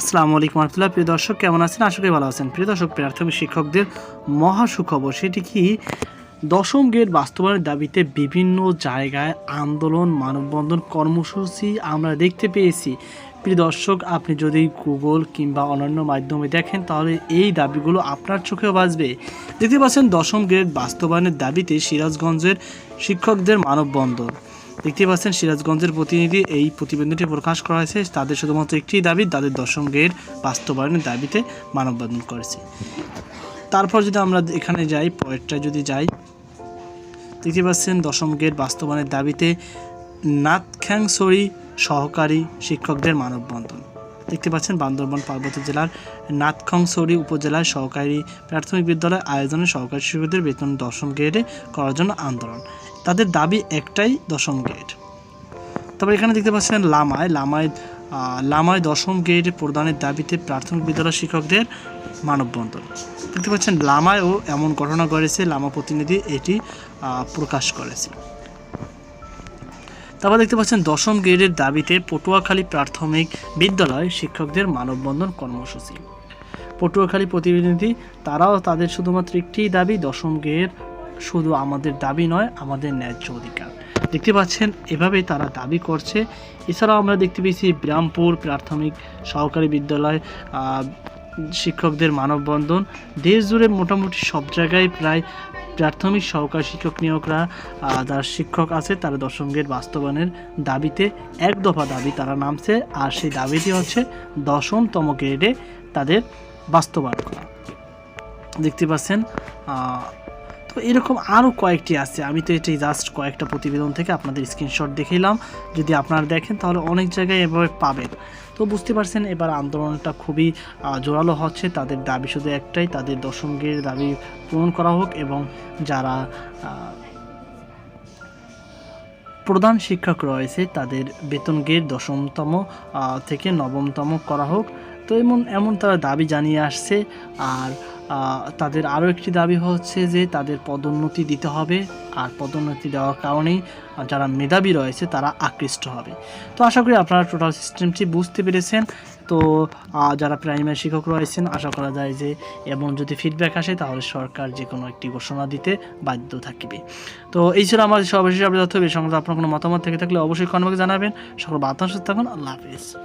আসসালামু আলাইকুম রহমতুল্লাহ। প্রিয় দর্শক, কেমন আছেন? আশা করি ভালো আছেন। প্রিয় দর্শক, প্রাথমিক শিক্ষকদের মহা সুখবর সেটি কি? দশম গ্রেড বাস্তবায়নের দাবিতে বিভিন্ন জায়গায় আন্দোলন, মানববন্ধন কর্মসূচি আমরা দেখতে পেয়েছি। প্রিয় দর্শক, আপনি যদি গুগল কিংবা অন্যান্য মাধ্যমে দেখেন, তাহলে এই দাবিগুলো আপনার চোখেও বাজবে দেখতে পাচ্ছেন, দশম গ্রেড বাস্তবায়নের দাবিতে সিরাজগঞ্জের শিক্ষকদের মানববন্ধন। দেখতে পাচ্ছেন সিরাজগঞ্জের প্রতিনিধি এই প্রতিবেদনটি প্রকাশ করা হয়েছে। তাদের শুধুমাত্র একটি দাবি, তাদের দশম বাস্তবায়নের দাবিতে মানববন্ধন করেছে। তারপর যদি আমরা এখানে যাই পয়েরটা যদি যাই, দেখতে পাচ্ছেন দশম গ্রেড বাস্তবায়নের দাবিতে নাথখ্যাংসরি সহকারী শিক্ষকদের মানববন্ধন। দেখতে পাচ্ছেন বান্দরবান পার্বত্য জেলার নাথখংসরি উপজেলার সহকারী প্রাথমিক বিদ্যালয় আয়োজনে সহকারী শিক্ষকদের বেতন দশম গ্রেডে করার জন্য আন্দোলন। তাদের দাবি একটাই, দশম গ্রেড। তবে এখানে দেখতে পাচ্ছেন লামায়। লামায় লামায় দশম গ্রেড প্রদানের দাবিতে প্রাথমিক বিদ্যালয় শিক্ষকদের মানববন্ধন। দেখতে পাচ্ছেন লামায়ও এমন ঘটনা ঘটেছে, লামা প্রতিনিধি এটি প্রকাশ করেছে। তারপর দেখতে পাচ্ছেন দশম গ্রেডের দাবিতে পটুয়াখালী প্রাথমিক বিদ্যালয় শিক্ষকদের মানববন্ধন কর্মসূচি। পটুয়াখালী প্রতিনিধি, তারাও তাদের শুধুমাত্র একটিই দাবি, দশম গ্রেড শুধু আমাদের দাবি নয়, আমাদের ন্যায্য অধিকার। দেখতে পাচ্ছেন, এভাবেই তারা দাবি করছে। এছাড়াও আমরা দেখতে পেয়েছি ব্রামপুর প্রাথমিক সহকারী বিদ্যালয় শিক্ষকদের মানববন্ধন। দেশ জুড়ে মোটামুটি সব জায়গায় প্রায় প্রাথমিক সহকারী শিক্ষক নিয়োগরা যারা শিক্ষক আছে, তারা দশম গ্রেড বাস্তবায়নের দাবিতে এক দফা দাবি তারা নামছে, আর সেই দাবিটি হচ্ছে দশমতম গ্রেডে তাদের বাস্তবায়ন করা। দেখতে পাচ্ছেন তো এরকম আরও কয়েকটি আছে। আমি তো এটাই জাস্ট কয়েকটা প্রতিবেদন থেকে আপনাদের স্ক্রিনশট দেখিলাম যদি আপনারা দেখেন, তাহলে অনেক জায়গায় এভাবে পাবেন। তো বুঝতে পারছেন, এবার আন্দোলনটা খুবই জোরালো হচ্ছে। তাদের দাবি শুধু একটাই, তাদের দশমগের দাবি পূরণ করা হোক এবং যারা প্রধান শিক্ষক রয়েছে, তাদের বেতন গেট দশমতম থেকে নবমতম করা হোক। তো এমন এমন তারা দাবি জানিয়ে আসছে। আর তাদের আরও একটি দাবি হচ্ছে যে তাদের পদোন্নতি দিতে হবে, আর পদোন্নতি দেওয়ার কারণেই যারা মেধাবী রয়েছে তারা আকৃষ্ট হবে। তো আশা করি আপনারা টোটাল সিস্টেমটি বুঝতে পেরেছেন। তো যারা প্রাইমারি শিক্ষক রয়েছেন, আশা করা যায় যে এমন যদি ফিডব্যাক আসে তাহলে সরকার যে কোনো একটি ঘোষণা দিতে বাধ্য থাকবে। তো, এই ছিল আমাদের সর্বশেষ আপডেট তথ্য। এই সংক্রান্ত আপনার কোনো মতামত থেকে থাকলে অবশ্যই কনভাকে জানাবেন। সকল বাতাংশ থাকুন। আল্লাহ হাফিজ।